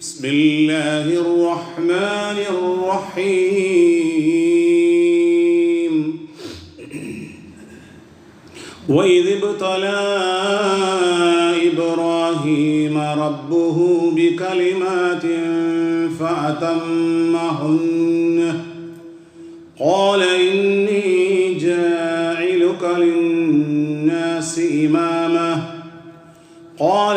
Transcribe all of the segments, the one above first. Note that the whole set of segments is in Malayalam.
بسم الله الرحمن الرحيم. وإذ ابتلى إبراهيم ربه بكلمات فأتمهن. قال إني جاعلك للناس إمامة قال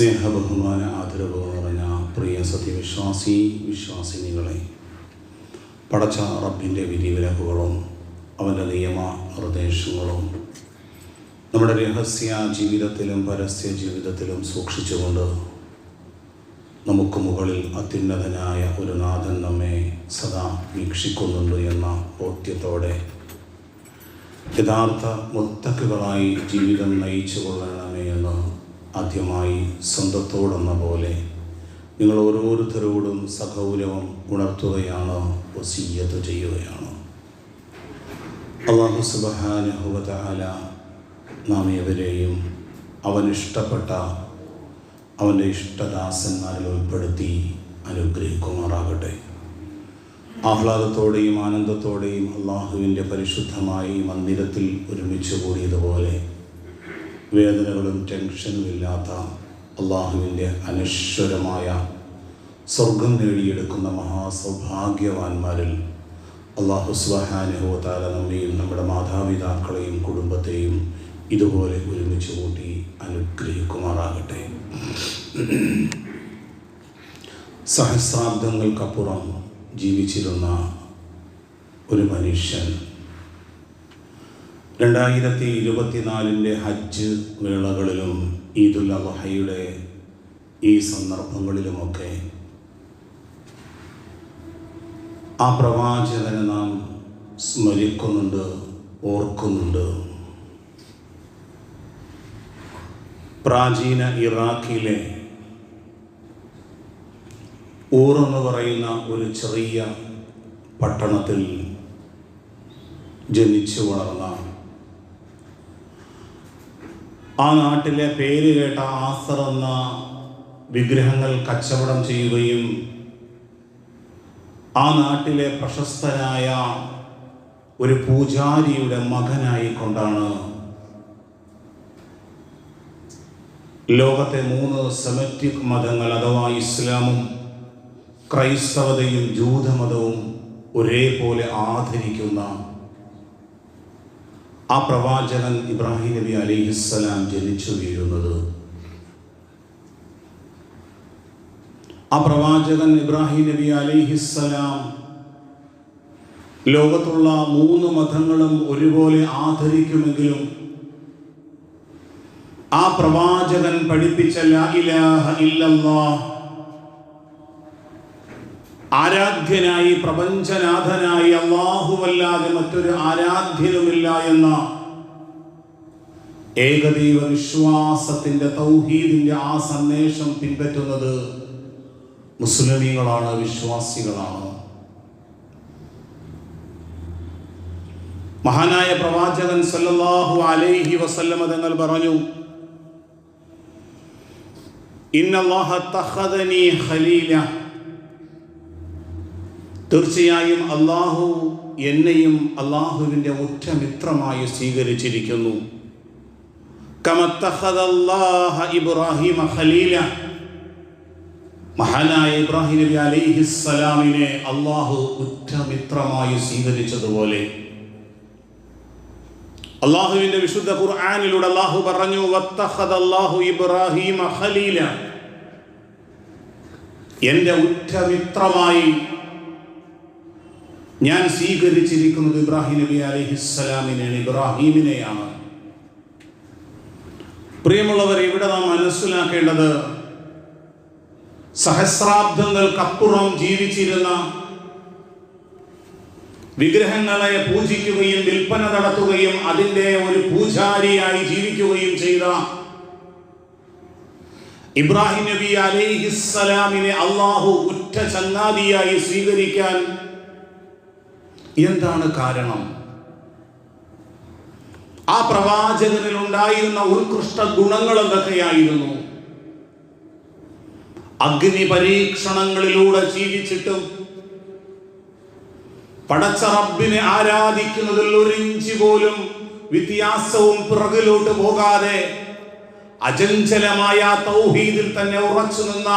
സ്നേഹബഹുമാന ആദരവ് നിറഞ്ഞ പ്രിയ സത്യവിശ്വാസി വിശ്വാസിനികളെ പടച്ച റബ്ബിന്റെ വിധിവിലക്കുകളും അവന്റെ നിയമ നിർദ്ദേശങ്ങളും നമ്മുടെ രഹസ്യ ജീവിതത്തിലും പരസ്യ ജീവിതത്തിലും സൂക്ഷിച്ചുകൊണ്ട് നമുക്ക് മുകളിൽ അത്യുന്നതനായ ഒരു നാഥൻ നമ്മെ സദാ വീക്ഷിക്കുന്നുണ്ട് എന്ന ബോധ്യത്തോടെ യഥാർത്ഥ മുത്തക്കുകളായി ജീവിതം നയിച്ചു കൊള്ളണമേ എന്ന് ആദ്യമായി സ്വന്തത്തോടെന്ന പോലെ നിങ്ങൾ ഓരോരുത്തരോടും സഹൗരവം ഉണർത്തുകയാണ് വസീയത്ത് ചെയ്യുകയാണ്. അള്ളാഹു സുബഹാനുഭവതാല നാം ഏവരെയും അവൻ ഇഷ്ടപ്പെട്ട അവന്റെ ഇഷ്ടദാസന്മാരിൽ ഉൾപ്പെടുത്തി അനുഗ്രഹിക്കുമാറാകട്ടെ. ആഹ്ലാദത്തോടെയും ആനന്ദത്തോടെയും അള്ളാഹുവിന്റെ പരിശുദ്ധമായി മന്ദിരത്തിൽ ഒരുമിച്ച് കൂടിയതുപോലെ വേദനകളും ടെൻഷനും ഇല്ലാത്ത അള്ളാഹുവിന്റെ അനശ്വരമായ സ്വർഗം നേടിയെടുക്കുന്ന മഹാസൗഭാഗ്യവാന്മാരിൽ അള്ളാഹു സ്വഹാനുഭവത്താല നമ്മയും നമ്മുടെ മാതാപിതാക്കളെയും കുടുംബത്തെയും ഇതുപോലെ ഒരുമിച്ച് കൂട്ടി അനുഗ്രഹിക്കുമാറാകട്ടെ. സഹസ്രാബ്ദങ്ങൾക്കപ്പുറം ജീവിച്ചിരുന്ന ഒരു മനുഷ്യൻ രണ്ടായിരത്തി ഇരുപത്തിനാലിന്റെ ഹജ്ജ് വേളകളിലും ഈദുൽ അദ്ഹയുടെ ഈ സന്ദർഭങ്ങളിലുമൊക്കെ ആ പ്രവാചകനെ നാം സ്മരിക്കുന്നുണ്ട് ഓർക്കുന്നുണ്ട്. പ്രാചീന ഇറാഖിലെ ഊർ എന്ന് പറയുന്ന ഒരു ചെറിയ പട്ടണത്തിൽ ജനിച്ചു വളർന്ന ആ നാട്ടിലെ പേര് കേട്ട ആസർ എന്ന വിഗ്രഹങ്ങൾ കച്ചവടം ചെയ്യുകയും ആ നാട്ടിലെ പ്രശസ്തനായ ഒരു പൂജാരിയുടെ മകനായി കൊണ്ടാണ് ലോകത്തെ മൂന്ന് സെമറ്റിക് മതങ്ങൾ അഥവാ ഇസ്ലാമും ക്രൈസ്തവതയും ജൂതമതവും ഒരേപോലെ ആദരിക്കുന്ന ആ പ്രവാചകൻ ഇബ്രാഹിം നബി അലിഹിസ്സലാം ജനിച്ചു വീഴുന്നത്. ആ പ്രവാചകൻ ഇബ്രാഹിം നബി അലിഹിസ്സലാം ലോകത്തുള്ള മൂന്ന് മതങ്ങളും ഒരുപോലെ ആദരിക്കുമെങ്കിലും ആ പ്രവാചകൻ പഠിപ്പിച്ച ലാ ഇലാഹ ഇല്ലല്ലാഹ് ആരാധ്യനായി പ്രപഞ്ചനാഥനായി അള്ളാഹുവല്ലാതെ മറ്റൊരു ആരാധ്യനുമില്ല എന്ന. ഏകദൈവ വിശ്വാസത്തിന്റെ തൗഹീദിന്റെ ആ സന്ദേശം പിൻപറ്റുന്നത് മുസ്ലിമീങ്ങളാണ് വിശ്വാസികളാണ്. മഹാനായ പ്രവാചകൻ സല്ലല്ലാഹു അലൈഹി വസല്ലമ തങ്ങൾ പറഞ്ഞു ഇന്നല്ലാഹ തഖദനി ഖലീല തീർച്ചയായും അള്ളാഹു എന്നെയും അള്ളാഹുവിന്റെ ഉറ്റമിത്രമായി സ്വീകരിച്ചിരിക്കുന്നു. ഇബ്രാഹിം ഖലീല. മഹാനായ ഇബ്രാഹിം നബി അലൈഹിസ്സലാമിനെ അള്ളാഹു ഉറ്റമിത്രമായി സ്വീകരിച്ചതുപോലെ. അള്ളാഹുവിന്റെ വിശുദ്ധ ഖുർആാനിലൂടെ അള്ളാഹു പറഞ്ഞു വത്തഖദല്ലാഹു ഇബ്രാഹിമ ഖലീല. എന്റെ ഉറ്റമിത്രമായി ഞാൻ സ്വീകരിച്ചിരിക്കുന്നത് ഇബ്രാഹിം നബി അലിഹിസ്സലാമിനെയാണ് ഇബ്രാഹീമിനെയാണ്. പ്രിയമുള്ളവർ ഇവിടെ നാം മനസ്സിലാക്കേണ്ടത് സഹസ്രാബ്ദങ്ങൾക്കപ്പുറം ജീവിച്ചിരുന്ന വിഗ്രഹങ്ങളെ പൂജിക്കുകയും വിൽപ്പന നടത്തുകയും അതിന്റെ ഒരു പൂജാരിയായി ജീവിക്കുകയും ചെയ്ത ഇബ്രാഹിം നബി അലൈഹിസ്സലാമിനെ അള്ളാഹു ഉറ്റ ചങ്ങാതിയായി സ്വീകരിക്കാൻ എന്താണ് കാരണം? ആ പ്രവാചകനിൽ ഉണ്ടായിരുന്ന ഉത്കൃഷ്ട ഗുണങ്ങൾ എന്തൊക്കെയായിരുന്നു? അഗ്നി പരീക്ഷണങ്ങളിലൂടെ ജീവിച്ചിട്ടും പടച്ച റബ്ബിനെ ആരാധിക്കുന്നതിൽ ഒരു പോലും വ്യത്യാസവും പിറകിലോട്ട് പോകാതെ അചഞ്ചലമായ തൗഹീദിൽ തന്നെ ഉറച്ചു നിന്ന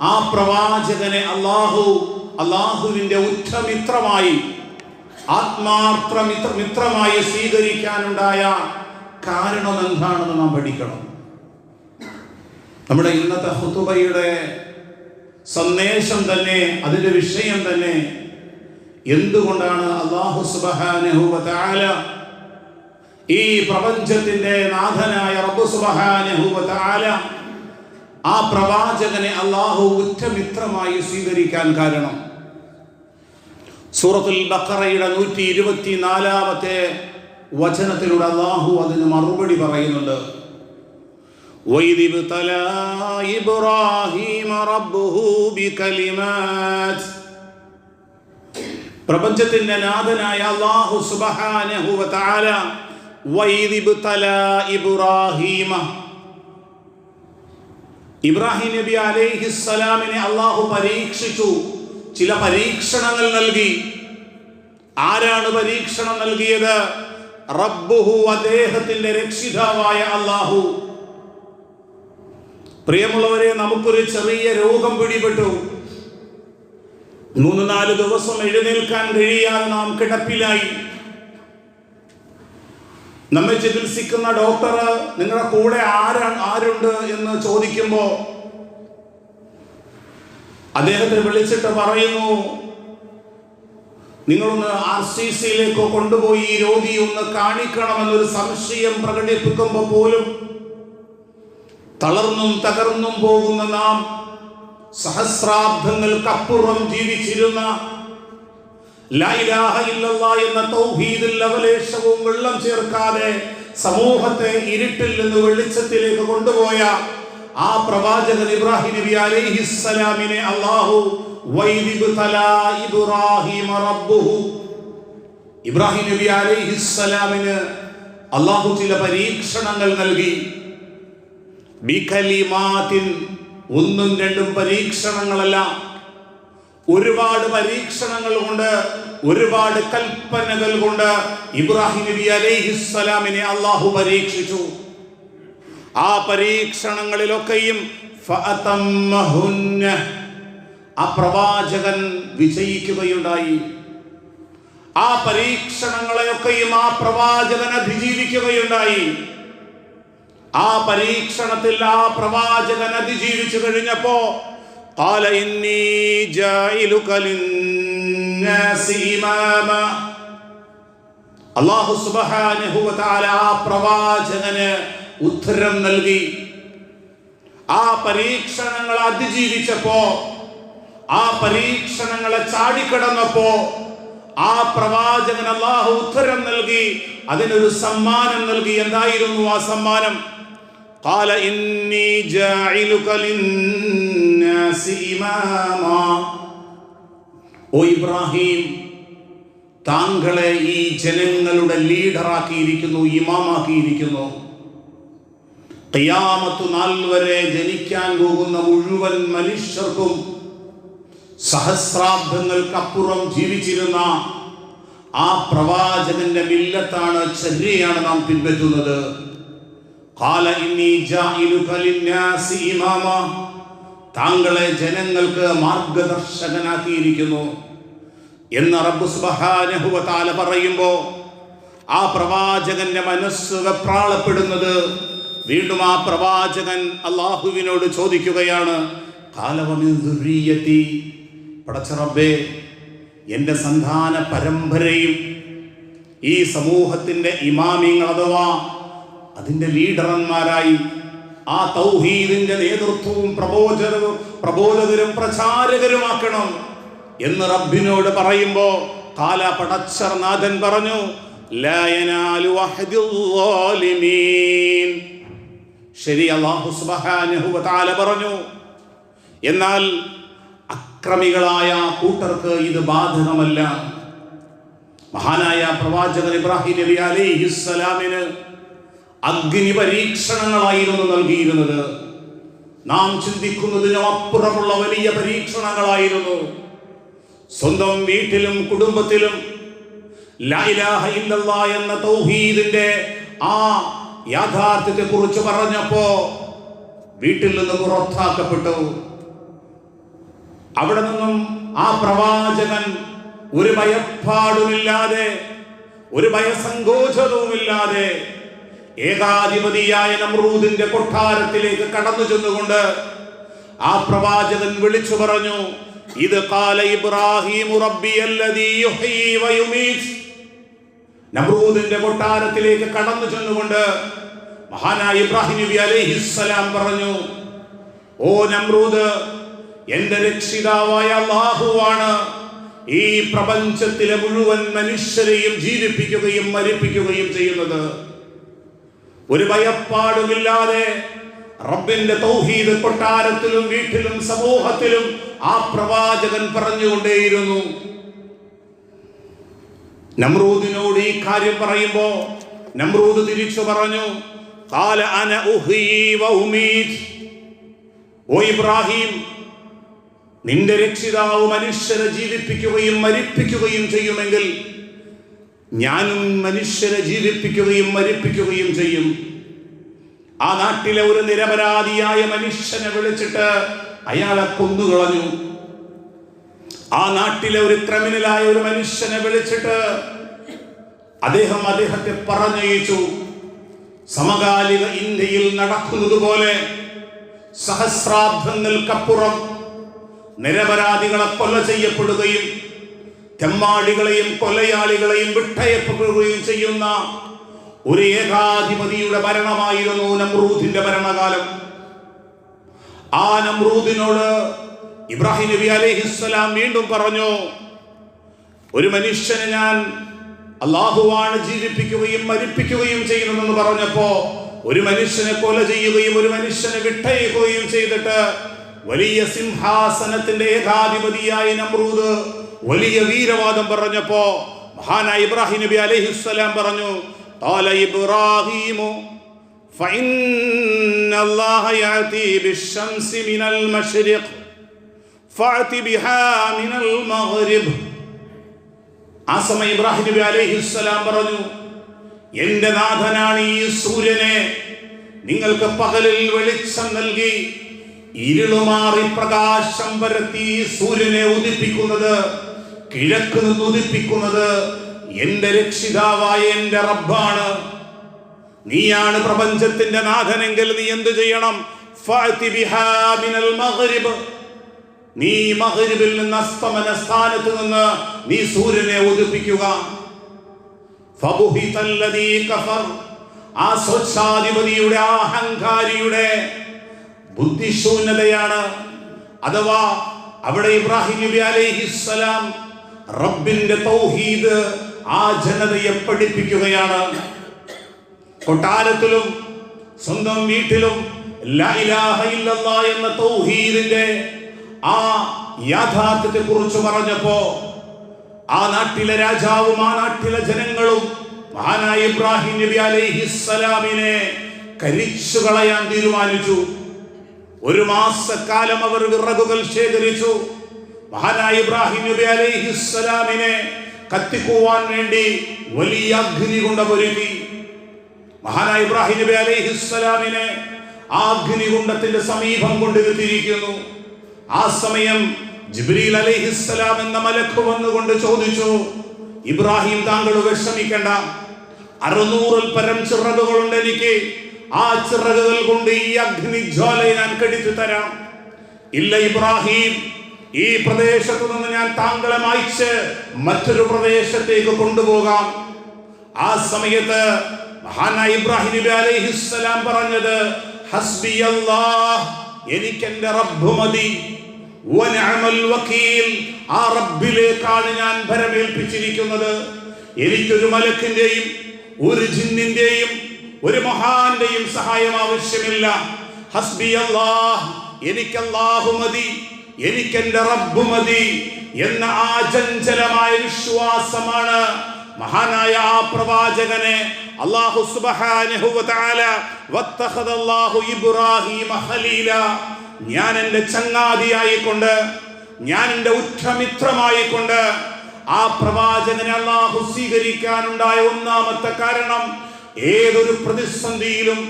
ആ പ്രവാചകനെ അള്ളാഹു അള്ളാഹുവിന്റെ ഉറ്റമിത്രമായി ആത്മാർത്ഥ മിത്ര മിത്രമായി സ്വീകരിക്കാനുണ്ടായ കാരണം എന്താണെന്ന് നാം പഠിക്കണം. നമ്മുടെ ഇന്നത്തെ ഹുതുബയുടെ സന്ദേശം തന്നെ അതിന്റെ വിഷയം തന്നെ എന്തുകൊണ്ടാണ് അള്ളാഹു സുബ്ഹാനഹു വ ഈ പ്രപഞ്ചത്തിന്റെ നാഥനായ റബ്ബു സുബ്ഹാനഹു വ ആ പ്രവാചകനെ അള്ളാഹു ഉറ്റമിത്രമായി സ്വീകരിക്കാൻ കാരണം? സൂറത്തുൽ ബക്കറയുടെ നൂറ്റി ഇരുപത്തി നാലാമത്തെ വചനത്തിലൂടെ അള്ളാഹു അതിന് മറുപടി പറയുന്നുണ്ട്. പ്രപഞ്ചത്തിന്റെ നാഥനായ അള്ളാഹു സുബഹാനഹു താല ഇബ്രാഹീമ. ഇബ്രാഹിം നബി അലൈഹിസ്സലാമിനെ അള്ളാഹു പരീക്ഷിച്ചു. ചില പരീക്ഷണങ്ങൾ നൽകി. ആരാണ് പരീക്ഷണം നൽകിയത്? റബ്ബുഹു അദ്ദേഹത്തിന്റെ രക്ഷിതാവായ അള്ളാഹു പ്രിയമുള്ളവരെ നമുക്കൊരു ചെറിയ രോഗം പിടിപെട്ടു. മൂന്ന് നാല് ദിവസം എഴുന്നേൽക്കാൻ കഴിയാതെ നാം കിടപ്പിലായി. നമ്മെ ചികിത്സിക്കുന്ന ഡോക്ടർ നിങ്ങളുടെ കൂടെ ആരാ ആരുണ്ട്? എന്ന് ചോദിക്കുമ്പോ അദ്ദേഹത്തെ വിളിച്ചിട്ട് പറയുന്നു നിങ്ങളൊന്ന് ആർ സി സിയിലേക്ക് കൊണ്ടുപോയി ഈ രോഗി ഒന്ന് കാണിക്കണമെന്നൊരു സംശയം പ്രകടിപ്പിക്കുമ്പോൾ പോലും തളർന്നും തകർന്നും പോകുന്ന നാം സഹസ്രാബ്ദങ്ങൾക്കപ്പുറം ജീവിച്ചിരുന്ന എന്ന വെള്ളം ചേർക്കാതെ സമൂഹത്തെ ഇരുട്ടിൽ നിന്ന് വെളിച്ചത്തിലേക്ക് കൊണ്ടുപോയ ആ പ്രവാചകൻ ഇബ്രാഹിം നബി അലൈഹിസ്സലാമിനെ അല്ലാഹു ഇബ്രാഹിം റബ്ബഹു. ഇബ്രാഹിം നബി അലൈഹിസ്സലാമിന് അല്ലാഹു ചില പരീക്ഷണങ്ങൾ നൽകി. ബികലിമാതിൻ ഒന്നും രണ്ടും പരീക്ഷണങ്ങളല്ല. ഒരുപാട് പരീക്ഷണങ്ങൾ കൊണ്ട് ഒരുപാട് കൽപ്പനകൾ കൊണ്ട് ഇബ്രാഹിം നബി അലൈഹിസ്സലാമിനെ അല്ലാഹു പരീക്ഷിച്ചു. ആ പരീക്ഷണങ്ങളിലൊക്കെയും ഫഅതമ്മഹുന്ന ആ പ്രവാചകൻ വിജയിക്കുകയുണ്ടായി ആ പരീക്ഷണങ്ങളെയൊക്കെയും ആ പ്രവാചകൻ അതിജീവിക്കുകയുണ്ടായി ആ പരീക്ഷണത്തിൽ ആ പ്രവാചകൻ അതിജീവിച്ചു കഴിഞ്ഞപ്പോ قال إني جاعلك للناس إماما അള്ളാഹു സുബ്ഹാനഹു വ തആല ആ പ്രവാചകന് ഉത്തരം നൽകി ആ പരീക്ഷണങ്ങൾ അതിജീവിച്ചപ്പോ ആ പരീക്ഷണങ്ങളെ ചാടിക്കടന്നപ്പോ ആ പ്രവാചകൻ അള്ളാഹു ഉത്തരം നൽകി അതിനൊരു സമ്മാനം നൽകി എന്തായിരുന്നു ആ സമ്മാനം قال إني جاعلك للناس إماما ഓ ഇബ്രാഹിം താങ്കളെ ഈ ജനങ്ങളുടെ ലീഡറാക്കിയിരിക്കുന്നു ഇമാമാക്കിയിരിക്കുന്നു ഖിയാമത്തു നാൾ വരെ ജനിക്കാൻ പോകുന്ന മുഴുവൻ മനുഷ്യർക്കും സഹസ്രാബ്ദങ്ങൾക്കപ്പുറം ജീവിച്ചിരുന്ന ആ പ്രവാചകന്റെ മില്ലത്താണ് ചര്യയാണ് നാം പിൻപറ്റുന്നത്. ഇന്നി ഇമാമ. താങ്കളെ ജനങ്ങൾക്ക് മാർഗദർശകനാക്കിയിരിക്കുന്നു. എന്ന് റബ്ബ് സുബ്ഹാനഹു വ തആല പറയുമ്പോൾ ആ പ്രവാചകന്റെ മനസ്സ് വെപ്രാളപ്പെടുന്നത് വീണ്ടും ആ പ്രവാചകൻ അള്ളാഹുവിനോട് ചോദിക്കുകയാണ് കാലവമിൻ ദുർരിയത്തി പടച്ച റബ്ബേ എന്റെ സന്താന പരമ്പരയും ഈ സമൂഹത്തിന്റെ ഇമാമിങ്ങൾ അഥവാ അതിന്റെ ലീഡർമാരായി ആ തൗഹീദിന്റെ നേതൃത്വവും പ്രബോധനവും പ്രബോധകരും പ്രചാരകരുമാക്കണം എന്ന് റബ്ബിനോട് പറയുമ്പോൾ കാല പടച്ചർ നാഥൻ പറഞ്ഞു "ലാ യനാലു അഹദിൽ ളാലിമീൻ." ശരി അള്ളാഹു സുബ്ഹാനഹു വ പറഞ്ഞു. എന്നാൽ അക്രമികളായ കൂട്ടർക്ക് ഇത് ബാധകമല്ല. മഹാനായ പ്രവാചകൻ ഇബ്രാഹിം നബി അലിഹിസ്സലാമിന് അഗ്നി പരീക്ഷണങ്ങളായിരുന്നു നൽകിയിരുന്നത്. നാം ചിന്തിക്കുന്നതിനും അപ്പുറമുള്ള വലിയ പരീക്ഷണങ്ങളായിരുന്നു. സ്വന്തം വീട്ടിലും കുടുംബത്തിലും എന്ന തൗഹീദിന്റെ ആ യാഥാർത്ഥ്യത്തെ കുറിച്ച് പറഞ്ഞപ്പോ വീട്ടിൽ നിന്ന് പുറത്താക്കപ്പെട്ടു അവിടെ നിന്നും ആ പ്രവാചകൻ ഒരു ഭയപ്പാടുമില്ലാതെ ഒരു ഭയസങ്കോചതവുമില്ലാതെ ഏകാധിപതിയായ നമ്രൂദിന്റെ കൊട്ടാരത്തിലേക്ക് കടന്നു ചെന്നുകൊണ്ട് ആ പ്രവാചകൻ വിളിച്ചു പറഞ്ഞു ഇത് കാല ഇബ്രാഹിം നമ്രൂദിന്റെ കൊട്ടാരത്തിലേക്ക് കടന്നു ചെന്നുകൊണ്ട് മഹാനായ ഇബ്രാഹിം നബി അലൈഹിസ്സലാം പറഞ്ഞു ഓ നമ്രൂദ് എന്റെ രക്ഷിതാവായ അള്ളാഹുവാണ് ഈ പ്രപഞ്ചത്തിലെ മുഴുവൻ മനുഷ്യരെയും ജീവിപ്പിക്കുകയും മരിപ്പിക്കുകയും ചെയ്യുന്നത്. ഒരു ഭയപ്പാടുമില്ലാതെ റബ്ബിന്റെ തൗഹീദ് കൊട്ടാരത്തിലും വീട്ടിലും സമൂഹത്തിലും ആ പ്രവാചകൻ പറഞ്ഞുകൊണ്ടേയിരുന്നു. നമ്രൂദിനോട് ഈ കാര്യം പറയുമ്പോ നമ്രൂദ് തിരിച്ചു പറഞ്ഞു കാല അന ഉഹ്യീ വ ഉമീത്." ഓ ഇബ്രാഹിം നിന്റെ രക്ഷിതാവ് മനുഷ്യരെ ജീവിപ്പിക്കുകയും മരിപ്പിക്കുകയും ചെയ്യുമെങ്കിൽ ഞാനും മനുഷ്യരെ ജീവിപ്പിക്കുകയും മരിപ്പിക്കുകയും ചെയ്യും ആ നാട്ടിലെ ഒരു നിരപരാധിയായ മനുഷ്യനെ വിളിച്ചിട്ട് അയാളെ കൊന്നുകളഞ്ഞു ആ നാട്ടിലെ ഒരു ക്രിമിനലായ ഒരു മനുഷ്യനെ വിളിച്ചിട്ട് അദ്ദേഹം അദ്ദേഹത്തെ പറഞ്ഞയച്ചു. സമകാലിക ഇന്ത്യയിൽ നടക്കുന്നത് പോലെ സഹസ്രാബ്ദങ്ങൾക്കപ്പുറം നിരപരാധികളെ കൊല ചെയ്യപ്പെടുകയും തെമ്മാടികളെയും കൊലയാളികളെയും വിട്ടയപ്പെടുകയും ചെയ്യുന്ന ഒരു ഏകാധിപതിയുടെ ഭരണമായിരുന്നു നമ്രൂദിന്റെ ഭരണകാലം. ആ നമ്രൂദിനോട് ഇബ്രാഹിം നബി അലൈഹിസ്സലാം വീണ്ടും പറഞ്ഞു ഒരു മനുഷ്യനെ ഞാൻ അള്ളാഹുവാണ് ജീവിപ്പിക്കുകയും മരിപ്പിക്കുകയും ചെയ്യുന്നതെന്ന് പറഞ്ഞപ്പോ ഒരു മനുഷ്യനെ കൊല ചെയ്യുകയും ഒരു മനുഷ്യനെ വിട്ടയക്കുകയും ചെയ്തിട്ട് വലിയ സിംഹാസനത്തിന്റെ ഏകാധിപതിയായ നമ്രൂദ് വലിയ വീരവാദം പറഞ്ഞപ്പോ മഹാനായ ഇബ്രാഹിം നബി അലൈഹിസ്സലാം പറഞ്ഞു قال إبراهيم فإن الله يأتي بالشمس من المشرق ആ സമയം ഇബ്രാഹിം നബി അലൈഹിസ്സലാം പറഞ്ഞു എന്റെ നാഥനാണ് ഈ സൂര്യനെ. നിങ്ങൾക്ക് പകലിൽ വെളിച്ചം നൽകി ഇരുളുമാറി പ്രകാശം വരത്തി സൂര്യനെ ഉദിപ്പിക്കുന്നത് കിഴക്ക് നിന്ന് ഉദിപ്പിക്കുന്നത് എന്റെ രക്ഷിതാവായ എന്റെ റബ്ബാണ്. നീയാണ് പ്രപഞ്ചത്തിന്റെ നാഥനെങ്കിൽ നീ എന്തു ചെയ്യണം? ഫഅതി ബിഹാ മിനൽ മഗ്രിബ്. നീ മഹരിവിൽ നിന്ന് അസ്തമന സ്ഥാനത്ത് നിന്ന് നീ സൂര്യനെ ഉദിപ്പിക്കുക. ആ സ്വച്ഛാധിപതിയുടെ അഹങ്കാരിയുടെ ബുദ്ധിശൂന്യതയാണ്. അഥവാ അവിടെ ഇബ്രാഹിം നബി അലൈഹിസ്സലാം റബ്ബിന്റെ തൗഹീദ് ആ ജനതയെ പഠിപ്പിക്കുകയാണ്. കൊട്ടാരത്തിലും സ്വന്തം വീട്ടിലും എന്ന തൗഹീദിന്റെ ആ യാഥാർത്ഥ്യത്തെ കുറിച്ച് പറഞ്ഞപ്പോ ആ നാട്ടിലെ രാജാവും ആ നാട്ടിലെ ജനങ്ങളും മഹാനായ ഇബ്രാഹിം നബി അലൈഹിസ്സലാമിനെ കരിച്ചു കളയാൻ തീരുമാനിച്ചു. ഒരു മാസക്കാലം അവർ വിറകുകൾ ശേഖരിച്ചു. മഹാനായ ഇബ്രാഹിം നബി അലൈഹിസ്സലാമിനെ കത്തിക്കുവാൻ വേണ്ടി വലിയ അഗ്നി കൊണ്ട് പൊരുതി മഹാനായ ഇബ്രാഹിം നബി അലൈഹിസ്സലാമിനെ ആ അഗ്നികുണ്ഡത്തിന്റെ സമീപം കൊണ്ടിരുത്തിയിരിക്കുന്നു. ആ സമയം ജിബ്രീൽ അലൈഹിസ്സലാം എന്ന മലക്ക് വന്നുകൊണ്ട് ചോദിച്ചു ഇബ്രാഹിം താങ്കൾ വിഷമിക്കണ്ട. അറുന്നൂറിൽ പരം ചിറകുകളുണ്ട് എനിക്ക്. ആ ചിറകുകൾ കൊണ്ട് ഈ അഗ്നിജ്വാല ഞാൻ കടിച്ചു തരാം. ഇല്ല ഇബ്രാഹിം ഈ പ്രദേശത്ത് നിന്ന് ഞാൻ താങ്കളെ മായിച്ച് മറ്റൊരു പ്രദേശത്തേക്ക് കൊണ്ടുപോകാം. ആ സമയത്ത് മഹാനായ ഇബ്രാഹിം നബി അലൈഹിസ്സലാം പറഞ്ഞത് ഹസ്ബി അല്ലാഹ് എനിക്ക് എന്റെ റബ്ബ് മതി. വക്കീൽ. ആ റബ്ബിലേക്കാണ് ഞാൻ ഭരമേൽപ്പിച്ചിരിക്കുന്നത്. എനിക്കൊരു മലക്കിന്റെയും ഒരു ജിന്നിന്റെയും ഒരു മഹാന്റെയും സഹായം ആവശ്യമില്ല. ഹസ്ബി അല്ലാഹ് എനിക്ക് അല്ലാഹു മതി. എനിക്ക് എന്റെ റബ്ബ് മതി എന്ന ആ ചഞ്ചലമായ വിശ്വാസമാണ് മഹാനായ ആ പ്രവാചകനെ ഇബ്രാഹീമ ഖലീല. ഞാൻ എന്റെ ചങ്ങാതിയായിക്കൊണ്ട് ഞാൻ എന്റെ ഉറ്റമിത്രമായിക്കൊണ്ട് ആ പ്രവാചകനെ അള്ളാഹു സ്വീകരിക്കാനുണ്ടായ ഒന്നാമത്തെ കാരണം ഏതൊരു പ്രതിസന്ധിയിലും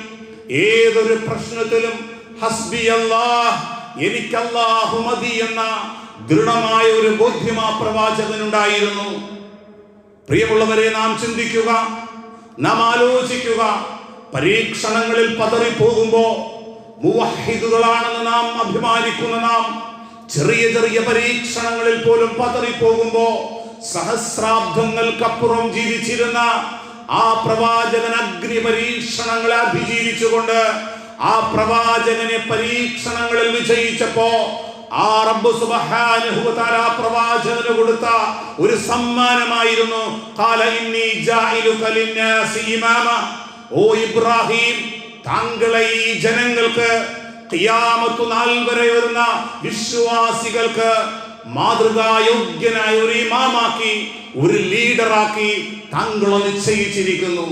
ഏതൊരു പ്രശ്നത്തിലും ഹസ്ബി അല്ലാഹ് എനിക്ക് അല്ലാഹു മതി എന്ന ദൃഢമായ ഒരു ബോധ്യം ആ പ്രവാചകനുണ്ടായിരുന്നു. പ്രിയമുള്ളവരെ നാം ചിന്തിക്കുക നാം ആലോചിക്കുക പരീക്ഷണങ്ങളിൽ പതറിപ്പോകുമ്പോ മുവഹിദുകളാണെന്ന് നാം അഭിമാനിക്കുന്ന നാം ചെറിയ ചെറിയ പരീക്ഷണങ്ങളിൽ പോലും പതറിപ്പോകുമ്പോ സഹസ്രാബ്ദങ്ങൾക്കപ്പുറം ജീവിച്ചിരുന്ന ആ പ്രവാചകൻ അഗ്നി പരീക്ഷണങ്ങളെ അതിജീവിച്ചുകൊണ്ട് ആ പ്രവാചകനെ പരീക്ഷണങ്ങളിൽ വിജയിച്ചപ്പോ ആ റബ്ബ് സുബ്ഹാനഹു വ തആല ആ പ്രവാചകന് കൊടുത്ത ഒരു സമ്മാനമായിരുന്നു. ഖാല ഇന്നി ജാഇലുക ലിന്നാസി ഇമാമ. ഓ ഇബ്രാഹിം താങ്കളെ ഈ ജനങ്ങൾക്ക് ഖിയാമത്തു നാൾ വരെ വരുന്ന വിശ്വാസികൾക്ക് മാതൃകായോഗ്യനായ ഒരു ഇമാമാക്കി ഒരു ലീഡറാക്കി താങ്കൾ നിശ്ചയിച്ചിരിക്കുന്നു.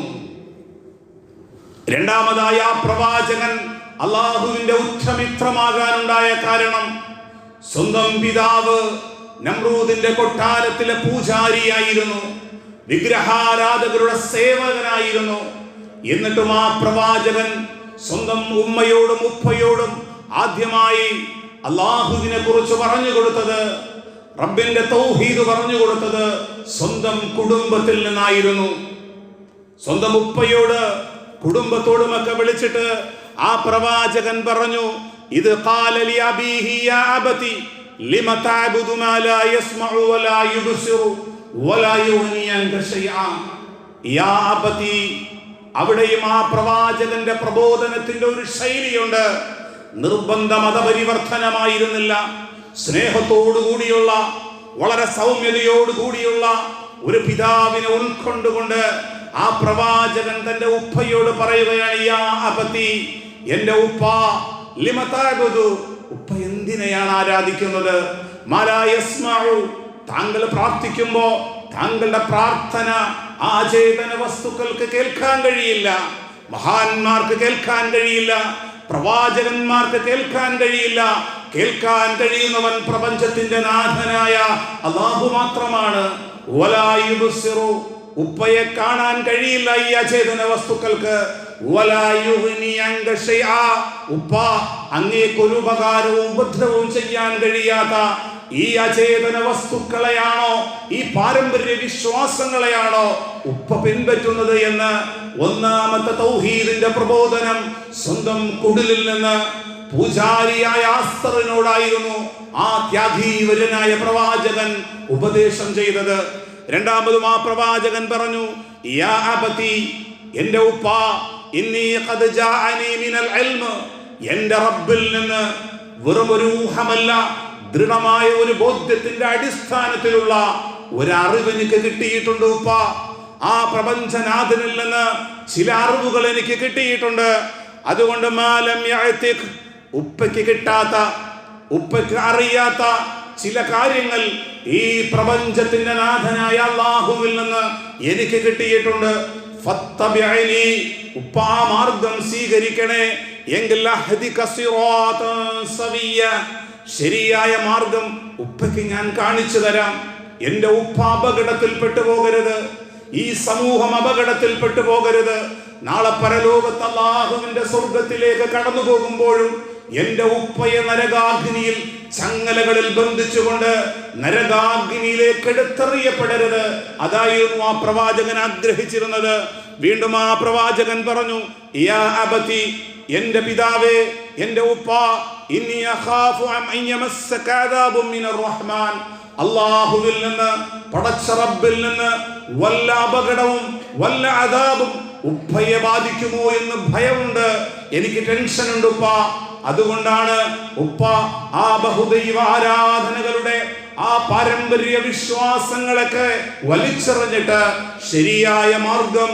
രണ്ടാമതായ പ്രവാചകൻ അള്ളാഹുവിന്റെ ഉച്ചമിത്രമാകാനുണ്ടായ കാരണം സ്വന്തം പിതാവ് നമ്രൂദിന്റെ കൊട്ടാരത്തിലെ പൂജാരിയായിരുന്നു. വിഗ്രഹാരാധകരുടെ സേവകനായിരുന്നു. എന്നിട്ടും ആ പ്രവാചകൻ സ്വന്തം ഉമ്മയോടും ഉപ്പയോടും ആദ്യമായി അള്ളാഹുവിനെ കുറിച്ച് പറഞ്ഞു കൊടുത്തത് റബ്ബിന്റെ തൗഹീദ് പറഞ്ഞു കൊടുത്തത് സ്വന്തം കുടുംബത്തിൽ നിന്നായിരുന്നു. സ്വന്തം ഉപ്പയോട് കുടുംബത്തോടുമൊക്കെ വിളിച്ചിട്ട് ആ പ്രവാചകൻ പറഞ്ഞു ഇത് അവിടെയും ആ പ്രവാചകന്റെ പ്രബോധനത്തിന്റെ ഒരു ശൈലിയുണ്ട്. നിർബന്ധ മതപരിവർത്തനമായിരുന്നില്ല. സ്നേഹത്തോടുകൂടിയുള്ള വളരെ സൗമ്യതയോടുകൂടിയുള്ള ഒരു പിതാവിനെ ഉൾക്കൊണ്ടുകൊണ്ട് ആ പ്രവാചകൻ തന്റെ ഉപ്പയോട് പറയുകയാണ് യാ അപതി എന്റെ ഉപ്പ ലിമതാകുതു ഉപ്പ എന്തിനെയാണ് ആരാധിക്കുന്നത്? മാലാ താങ്കൾ പ്രാർത്ഥിക്കുമ്പോ താങ്കളുടെ പ്രാർത്ഥന ആ ചേതന വസ്തുക്കൾക്ക് കേൾക്കാൻ കഴിയില്ല. മഹാന്മാർക്ക് കേൾക്കാൻ കഴിയില്ല. പ്രവാചകന്മാർക്ക് കേൾക്കാൻ കഴിയില്ല. കേൾക്കാൻ കഴിയുന്നവൻ പ്രപഞ്ചത്തിന്റെ നാഥനായ അള്ളാഹു മാത്രമാണ്. ഉപ്പയെ കാണാൻ കഴിയില്ല ഈ അചേതന വസ്തുക്കൾക്ക്. ഉപ്പ അങ്ങേക്കൊരു ഉപകാരവും ഉപദ്രവവും ചെയ്യാൻ കഴിയാത്ത ഈ അചേതന വസ്തുക്കളെയാണോ? ഈ പാരമ്പര്യ വിശ്വാസങ്ങളെയാണോ ഉപ്പ പിൻപറ്റുന്നത് എന്ന് ഒന്നാമത്തെ തൗഹീദിന്റെ പ്രബോധനം സ്വന്തം കുടിലിൽ നിന്ന് പൂജാരിയായ ആസ്തറിനോടായിരുന്നു ആ ത്യാഗീവരനായ പ്രവാചകൻ ഉപദേശം ചെയ്തത്. രണ്ടാമതും ആ പ്രവാചകൻ പറഞ്ഞു യാ എന്റെ ഉപ്പ എന്റെ റബ്ബിൽ നിന്ന് വെറും ഒരു ഊഹമല്ല ദൃഢമായ ഒരു ബോധ്യത്തിന്റെ അടിസ്ഥാനത്തിലുള്ള ഒരു അറിവ് എനിക്ക് കിട്ടിയിട്ടുണ്ട് ഉപ്പ ആ പ്രപഞ്ചനാഥനിൽ നിന്ന് ചില അറിവുകൾ എനിക്ക് കിട്ടിയിട്ടുണ്ട് അതുകൊണ്ട് മാലം ഉപ്പയ്ക്ക് കിട്ടാത്ത ഉപ്പയ്ക്ക് അറിയാത്ത ചില കാര്യങ്ങൾ ഈ പ്രപഞ്ചത്തിന്റെ നാഥനായ അള്ളാഹുവിൽ നിന്ന് എനിക്ക് കിട്ടിയിട്ടുണ്ട്. ഉപ്പ മാർഗം സ്വീകരിക്കണേ. എങ്കിൽ. ശരിയായ മാർഗം ഉപ്പയ്ക്ക് ഞാൻ കാണിച്ചു തരാം. എന്റെ ഉപ്പ അപകടത്തിൽ പെട്ടുപോകരുത് ഈ സമൂഹം അപകടത്തിൽ പെട്ടുപോകരുത് നാളെ പരലോകത്ത് അള്ളാഹുവിന്റെ സ്വർഗത്തിലേക്ക് കടന്നു പോകുമ്പോഴും എന്റെ ഉപ്പയെ നരകാഗ്നിയിൽ ചങ്ങലകളിൽ ബന്ധിച്ചുകൊണ്ട് നരകാഗ്നിയിലേക്ക് എടുത്തെറിയപ്പെടരുത് അതായിരുന്നു ആ പ്രവാചകൻ ആഗ്രഹിച്ചിരുന്നത്. വീണ്ടും ആ പ്രവാചകൻ പറഞ്ഞു യാ അബതി എന്റെ പിതാവേ എന്റെ ഉപ്പ അല്ലാഹുവിൽ നിന്ന് പടച്ച റബ്ബിൽ നിന്ന് വല്ല അപകടവും വല്ല അദാബും ഉപ്പയെ ബാധിക്കുമോ എന്ന് ഭയമുണ്ട്. എനിക്ക് ടെൻഷൻ ഉണ്ട് ഉപ്പ അതുകൊണ്ടാണ് ഉപ്പ ആ ബഹുദൈവ ആരാധനകളുടെ ആ പാരമ്പര്യ വിശ്വാസങ്ങളൊക്കെ വലിച്ചെറിഞ്ഞിട്ട് ശരിയായ മാർഗം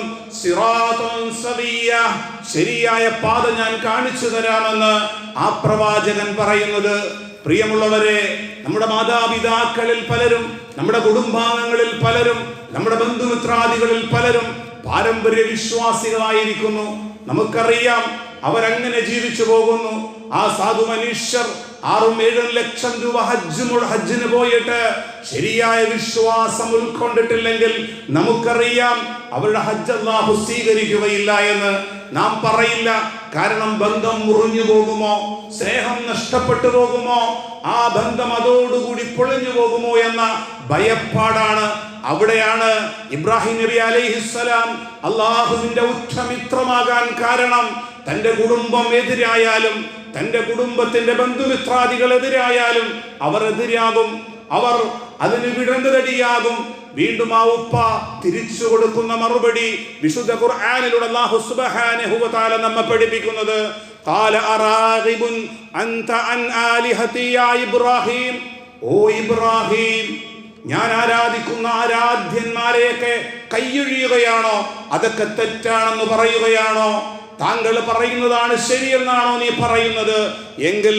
ശരിയായ പാത ഞാൻ കാണിച്ചു തരാമെന്ന് ആ പ്രവാചകൻ പറയുന്നത്. പ്രിയമുള്ളവരെ നമ്മുടെ മാതാപിതാക്കളിൽ പലരും നമ്മുടെ കുടുംബാംഗങ്ങളിൽ പലരും നമ്മുടെ ബന്ധുമിത്രാദികളിൽ പലരും പാരമ്പര്യ വിശ്വാസികളായിരിക്കുന്നു. നമുക്കറിയാം അവരങ്ങനെ ജീവിച്ചു പോകുന്നു. ആ സാധു മനുഷ്യർ ആറും ഏഴും ലക്ഷം രൂപ ഹജ്ജ് ഹജ്ജിന് പോയിട്ട് ശരിയായ വിശ്വാസം ഉൾക്കൊണ്ടിട്ടില്ലെങ്കിൽ നമുക്കറിയാം അവരുടെ ഹജ്ജ് അള്ളാഹു സ്വീകരിക്കുകയില്ല എന്ന് നാം പറയില്ല. കാരണം ബന്ധം മുറിഞ്ഞു പോകുമോ? സ്നേഹം നഷ്ടപ്പെട്ടു പോകുമോ? ആ ബന്ധം അതോടുകൂടി പൊളിഞ്ഞു പോകുമോ എന്ന ഭയപ്പാടാണ്. അവിടെയാണ് ഇബ്രാഹിം നബി അലൈഹിസ്സലാം അള്ളാഹുവിന്റെ ഉച്ചമിത്രമാകാൻ കാരണം തന്റെ കുടുംബം എതിരായാലും തന്റെ കുടുംബത്തിന്റെ ബന്ധുമിത്രാദികൾ എതിരായാലും അവർ എതിരാകും അവർ അതിന് വിടന്തടിയാകും വീണ്ടും ആ ഉപ്പ തിരിച്ചു കൊടുക്കുന്ന മറുപടി വിശുദ്ധ ഖുർആനിലൂടെ അല്ലാഹു സുബ്ഹാനഹു വ തആല നമ്മെ പഠിപ്പിക്കുന്നത്. ഖാല അറാഗിബുൻ അൻത അൻ ആലിഹതി യാ ഇബ്രാഹിം. ഓ ഇബ്രാഹിം ഞാൻ ആരാധിക്കുന്ന ആരാധ്യന്മാരെയൊക്കെ കൈയൊഴിയുകയാണോ? അതൊക്കെ തെറ്റാണെന്ന് പറയുകയാണോ? താങ്കൾ പറയുന്നതാണ് ശരിയെന്നാണോ നീ പറയുന്നത്? എങ്കിൽ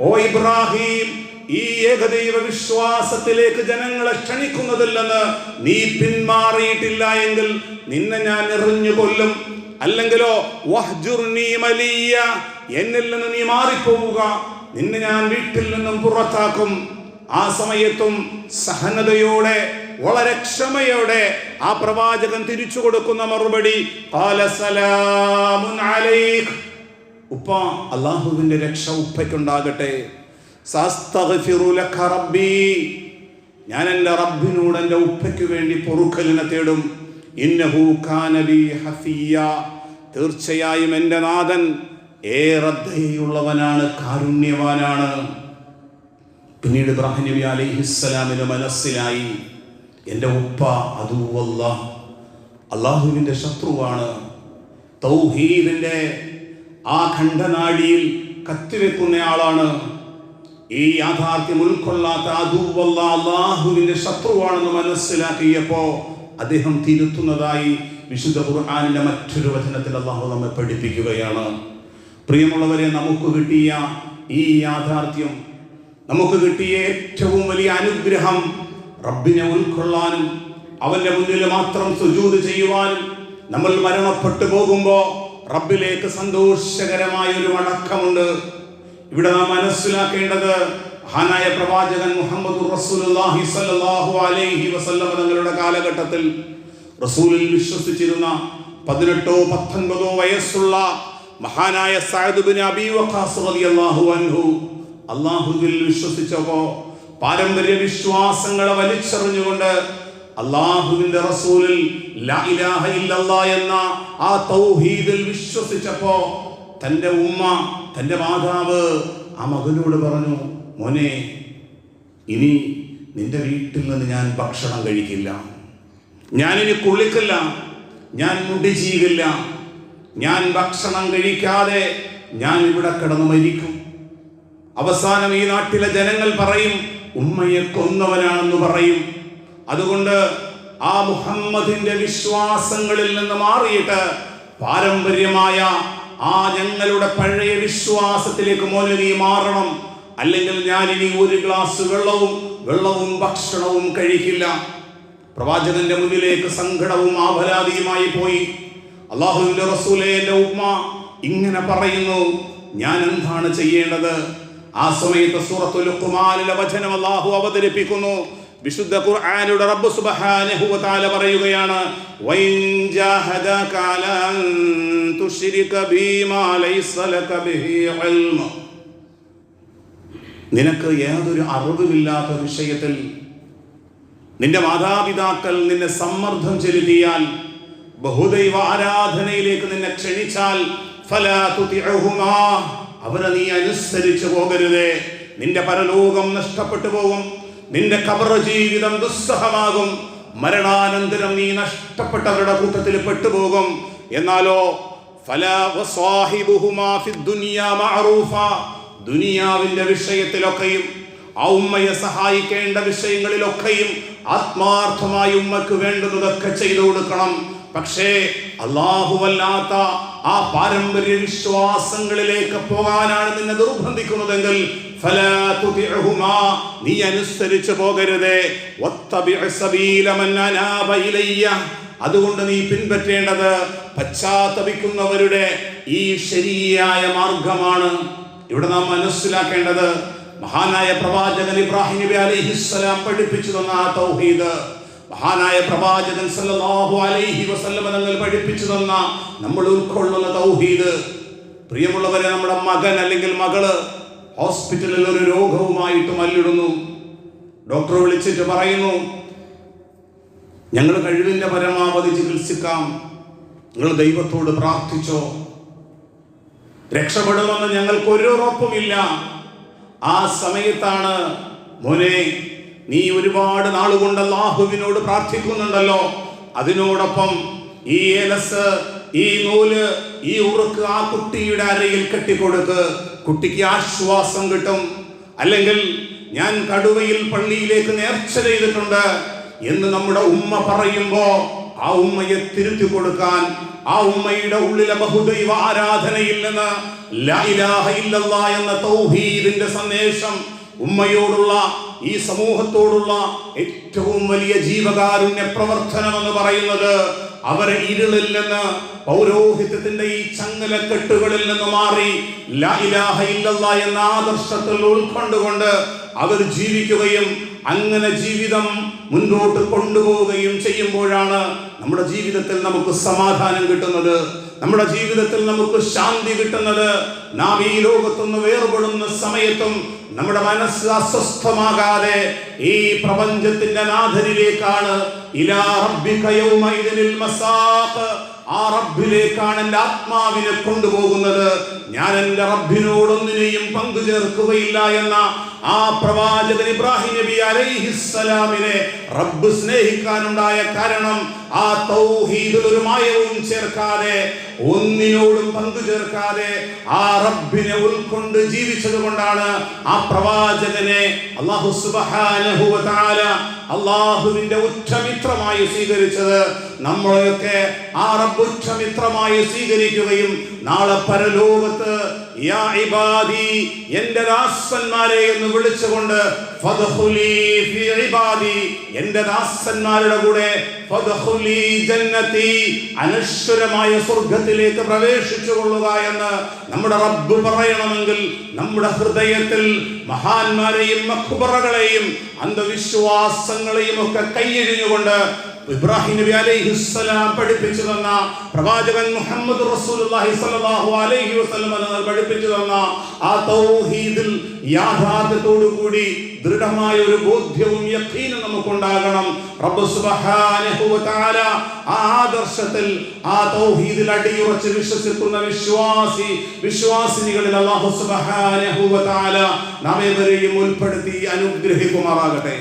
ഓ ഇബ്രാഹിം ഈ ഏകദൈവ വിശ്വാസത്തിലേക്ക് ജനങ്ങളെ ക്ഷണിക്കുന്നതില്ലെന്ന് നീ പിന്മാറിയിട്ടില്ല എങ്കിൽ നിന്നെ ഞാൻ എറിഞ്ഞു കൊല്ലും. അല്ലെങ്കിലോ മലിയ എന്നിൽ നിന്ന് നീ മാറിപ്പോവുക. നിന്നെ ഞാൻ വീട്ടിൽ നിന്നും പുറത്താക്കും. ആ സമയത്തും സഹനതയോടെ വളരെ ക്ഷമയോടെ ആ പ്രവാചകൻ തിരിച്ചു കൊടുക്കുന്ന മറുപടി. ഉപ്പ അള്ളാഹുവിന്റെ രക്ഷ ഉപ്പയ്ക്കുണ്ടാകട്ടെ. ഞാൻ എന്റെ റബ്ബിനോട് എന്റെ ഉപ്പയ്ക്ക് വേണ്ടി പൊറുക്കലിനെ തേടും. ഇന്നഹു ഹഫിയ തീർച്ചയായും എന്റെ നാഥൻ ഏറെ ദയുള്ളവനാണ് കാരുണ്യവാനാണ്. പിന്നീട് ഇബ്രാഹിം നബി അലൈഹിസ്സലാമിന് മനസ്സിലായി. എന്റെ ഉപ്പ അതുവല്ല അള്ളാഹുവിന്റെ ശത്രുവാണ്. തൗഹീദിന്റെ ആ ഖണ്ഡനാടിയിൽ കത്തിവെക്കുന്നയാളാണ്. ഈ യാഥാർത്ഥ്യം ഉൾക്കൊള്ളാത്ത അതുവല്ല അള്ളാഹുവിന്റെ ശത്രുവാണെന്ന് മനസ്സിലാക്കിയപ്പോൾ അദ്ദേഹം തിരുത്തുന്നതായി വിശുദ്ധ ഖുർആാനിന്റെ മറ്റൊരു വചനത്തിൽ അള്ളാഹു നമ്മെ പഠിപ്പിക്കുകയാണ്. പ്രിയമുള്ളവരെ നമുക്ക് കിട്ടിയ ഈ യാഥാർത്ഥ്യം നമുക്ക് കിട്ടിയ ഏറ്റവും വലിയ അനുഗ്രഹം റബ്ബിനെ ഉൾക്കൊള്ളാനും അവന്റെ മുന്നിൽ മാത്രം സുജൂത് ചെയ്യുവാനും നമ്മൾ മരണപ്പെട്ടു പോകുമ്പോൾ റബ്ബിലേക്ക് സന്തോഷകരമായ ഒരു അടക്കമുണ്ട് ഇവിടെ നാം മനസ്സിലാക്കേണ്ടത് മഹാനായ പ്രവാചകൻ മുഹമ്മദ് റസൂലുള്ളാഹി അലൈഹി തങ്ങളുടെ കാലഘട്ടത്തിൽ റസൂലിൽ വിശ്വസിച്ചിരുന്ന പതിനെട്ടോ പത്തൊൻപതോ വയസ്സുള്ള മഹാനായ സഅദ് ബിൻ അബീ വഖാസ് റളിയല്ലാഹു അൻഹു അള്ളാഹുവിൽ വിശ്വസിച്ചപ്പോ പാരമ്പര്യ വിശ്വാസങ്ങളെ വലിച്ചെറിഞ്ഞുകൊണ്ട് അള്ളാഹുവിന്റെ റസൂലിൽ എന്ന ആ തൗഹീദിൽ വിശ്വസിച്ചപ്പോ തന്റെ ഉമ്മ തന്റെ മാതാവ് ആ മകനോട് പറഞ്ഞു മോനെ ഇനി നിന്റെ വീട്ടിൽ നിന്ന് ഞാൻ ഭക്ഷണം കഴിക്കില്ല. ഞാനിനി കുളിക്കില്ല. ഞാൻ മുടി ചെയ്യില്ല ഞാൻ ഭക്ഷണം കഴിക്കാതെ ഞാൻ ഇവിടെ കിടന്ന് മരിക്കും. അവസാനം ഈ നാട്ടിലെ ജനങ്ങൾ പറയും ഉമ്മയെ കൊന്നവനാണെന്ന് പറയും. അതുകൊണ്ട് ആ മുഹമ്മദിന്റെ വിശ്വാസങ്ങളിൽ നിന്ന് മാറിയിട്ട് പാരമ്പര്യമായ ആ ഞങ്ങളുടെ പഴയ വിശ്വാസത്തിലേക്ക് മോനെ നീ മാറണം. അല്ലെങ്കിൽ ഞാൻ ഇനി ഒരു ഗ്ലാസ് വെള്ളവും വെള്ളവും ഭക്ഷണവും കഴിക്കില്ല. പ്രവാചകന്റെ മുന്നിലേക്ക് സങ്കടവും ആപരാധിയുമായി പോയി. അള്ളാഹുവിന്റെ റസൂലെ ഉമ്മ ഇങ്ങനെ പറയുന്നു ഞാൻ എന്താണ് ചെയ്യേണ്ടത്? ആ സമയത്ത് സൂറത്തുൽ ലുഖ്മാനിലെ വചനം അല്ലാഹു അവതരിപ്പിക്കുന്നു. വിശുദ്ധ ഖുർആനിലൂടെ റബ്ബ് സുബ്ഹാനഹു വ തആല പറയുകയാണ് വൈൻ ജാഹദക അലാ അൻ തുശ്രിക ബിമാ ലൈസ ലക ബിഹി ഇൽമ. നിനക്ക് യാതൊരു അറിവുമില്ലാത്ത വിഷയത്തിൽ നിന്റെ മാതാപിതാക്കൾ നിന്നെ സമ്മർദ്ദം ചെലുത്തിയാൽ ബഹുദൈവ ആരാധനയിലേക്ക് നിന്നെ ക്ഷണിച്ചാൽ ഫലാ തുതിഉഹുമാ. അവരെ നീ അനുസരിച്ചു പോകരുതേ. നിന്റെ പരലോകം നഷ്ടപ്പെട്ടു പോകും. നിന്റെ കബർ ജീവിതം ദുസ്സഹമാകും. മരണാനന്തരം നീ നഷ്ടപ്പെട്ടവരുടെ കൂട്ടത്തിൽ പെട്ടുപോകും. എന്നാലോ ദുനിയാവിന്റെ വിഷയത്തിലൊക്കെയും ആ ഉമ്മയെ സഹായിക്കേണ്ട വിഷയങ്ങളിലൊക്കെയും ആത്മാർത്ഥമായി ഉമ്മക്ക് വേണ്ടതൊക്കെ ചെയ്തു കൊടുക്കണം. പക്ഷേ അള്ളാഹുവല്ലാത്ത ആ പാരമ്പര്യ വിശ്വാസങ്ങളിലേക്ക് പോകാനാണ് നിന്നെ നിർബന്ധിക്കുന്നതെങ്കിൽ നീ അനുസരിച്ചു പോകരുതേ. അതുകൊണ്ട് നീ പിൻപറ്റേണ്ടത് പശ്ചാത്തപിക്കുന്നവരുടെ ഈ ശരിയായ മാർഗമാണ്. ഇവിടെ നാം മനസ്സിലാക്കേണ്ടത് മഹാനായ പ്രവാചകൻ ഇബ്രാഹിം നബി അലൈഹിസ്സലാം പഠിപ്പിച്ചു തന്ന ആ തൗഹീദ്. മഹാനായ പ്രവാചകൻ സല്ലല്ലാഹു അലൈഹി വസല്ലമ തങ്ങൾ പഠിപ്പിച്ചു തന്ന നമ്മൾ ഉൾക്കൊള്ളുന്ന തൗഹീദ്. പ്രിയമുള്ളവരെ നമ്മുടെ മകൻ അല്ലെങ്കിൽ മകൾ ഹോസ്പിറ്റലിൽ ഒരു രോഗവുമായിട്ട് മല്ലിടുന്നു. ഡോക്ടർ വിളിച്ചിട്ട് പറയുന്നു ഞങ്ങൾ കഴിവിന്റെ പരമാവധി ചികിത്സിക്കാം. നിങ്ങൾ ദൈവത്തോട് പ്രാർത്ഥിച്ചോ. രക്ഷപ്പെടുമെന്ന് ഞങ്ങൾക്ക് ഒരു ഉറപ്പുമില്ല. ആ സമയത്താണ് മോനെ നീ ഒരുപാട് നാളുകൊണ്ട് അള്ളാഹുവിനോട് പ്രാർത്ഥിക്കുന്നുണ്ടല്ലോ. അതിനോടൊപ്പം ഈ ഏലസ് ഈ നൂൽ ഈ ഉറുക്ക് ആ കുട്ടിയുടെ അരയിൽ കെട്ടിക്കൊടുക്ക്. കുട്ടിക്ക് ആശ്വാസം കിട്ടും. അല്ലെങ്കിൽ ഞാൻ കടുവയിൽ പള്ളിയിലേക്ക് നേർച്ച ചെയ്തിട്ടുണ്ട് എന്ന് നമ്മുടെ ഉമ്മ പറയുമ്പോ ആ ഉമ്മയെ തിരുത്തി കൊടുക്കാൻ ആ ഉമ്മയുടെ ഉള്ളിലെ ബഹുദൈവ ആരാധനയിൽ നിന്ന് എന്ന തൗഹീദിന്റെ സന്ദേശം ഉമ്മയോടുള്ള ഈ സമൂഹത്തോടുള്ള ഏറ്റവും വലിയ ജീവകാരുണ്യ പ്രവർത്തനം എന്ന് പറയുന്നത് അവരെ ഇരുളിൽ നിന്ന് പൗരോഹിത്യത്തിന്റെ ഈ ചങ്ങലക്കെട്ടുകളിൽ നിന്ന് മാറി ലാ ഇലാഹ ഇല്ലല്ലാ എന്ന ആദർശത്തിൽ ഉൾക്കൊണ്ടുകൊണ്ട് അവർ ജീവിക്കുകയും അങ്ങനെ ജീവിതം മുന്നോട്ട് കൊണ്ടുപോവുകയും ചെയ്യുമ്പോഴാണ് നമ്മുടെ ജീവിതത്തിൽ നമുക്ക് സമാധാനം കിട്ടുന്നത്. നമ്മുടെ ജീവിതത്തിൽ നമുക്ക് ശാന്തി കിട്ടുന്നത്. നാം ഈ ലോകത്തുനിന്ന് വേർപെടുന്ന സമയത്തും നമ്മുടെ മനസ്സ് അസ്വസ്ഥമാകാതെ ഈ പ്രപഞ്ചത്തിന്റെ നാഥനിലേക്കാണ്. ആ റബ്ബിലേക്കാണ് എന്റെ ആത്മാവിനെ കൊണ്ടുപോകുന്നത്. ഞാൻ എന്റെ റബ്ബിനോടൊന്നിനെയും പങ്കു ചേർക്കുകയില്ല എന്ന ആ പ്രവാചകൻ ഇബ്രാഹിം നബി അലൈഹിസ്സലാമിനെ റബ്ബ് സ്നേഹിക്കാനുണ്ടായ കാരണം ആ തൗഹീദിൽ ഒരു മായവും ചേർക്കാതെ ഒന്നിനോടും പങ്കു ചേർക്കാതെ ആ റബ്ബിനെ ഉൾക്കൊണ്ട് ജീവിച്ചത് കൊണ്ടാണ് ആ പ്രവാചകനെ അള്ളാഹു സുബ്ഹാനഹു വ തആല അള്ളാഹുവിന്റെ ഉറ്റമിത്രമായി സ്വീകരിച്ചത്. നമ്മളെയൊക്കെ ആ റബ്ബ് ഉറ്റമിത്രമായി സ്വീകരിക്കുകയും നാളെ പരലോകത്ത് യാ ഇബാദി എന്റെ ദാസന്മാരെ എന്ന് വിളിച്ചുകൊണ്ട് ഫദ്ഖുലി ഫീ ഇബാദി എന്റെ ദാസന്മാരുടെ കൂടെ ഫദ്ഖുലി ജന്നതി അനശ്വരമായ സ്വർഗത്തിലേക്ക് പ്രവേശിച്ചു എന്ന് നമ്മുടെ റബ്ബ് പറയണമെങ്കിൽ നമ്മുടെ ഹൃദയത്തിൽ മഹാന്മാരെയും മഖ്ബറകളെയും അന്ധവിശ്വാസങ്ങളെയും ഒക്കെ കൈയഴിഞ്ഞുകൊണ്ട് ഇബ്രാഹിം നബി അലൈഹിസ്സലാം പഠിപ്പിച്ചു തന്ന പ്രവാചകൻ മുഹമ്മദ് റസൂലുള്ളാഹി സ്വല്ലല്ലാഹു അലൈഹി വസല്ലം പഠിപ്പിച്ചു തന്ന ആ തൗഹീദിൽ യാഥാർത്ഥ്യത്തോടു കൂടി ദൃഢമായ ഒരു ബോധ്യവും യഖീനും നമുക്കുണ്ടാകണം. റബ്ബ് സുബ്ഹാനഹു വതആല തആല ആ ആദർശത്തിൽ ആ തൗഹീദിൽ അടിയുറച്ച് വിശ്വസിക്കുന്ന വിശ്വാസി വിശ്വാസിനികളിൽ അല്ലാഹു സുബ്ഹാനഹു വതആല തആല നാം ഉൾപ്പെടുത്തി അനുഗ്രഹിക്കുമാറാകട്ടെ.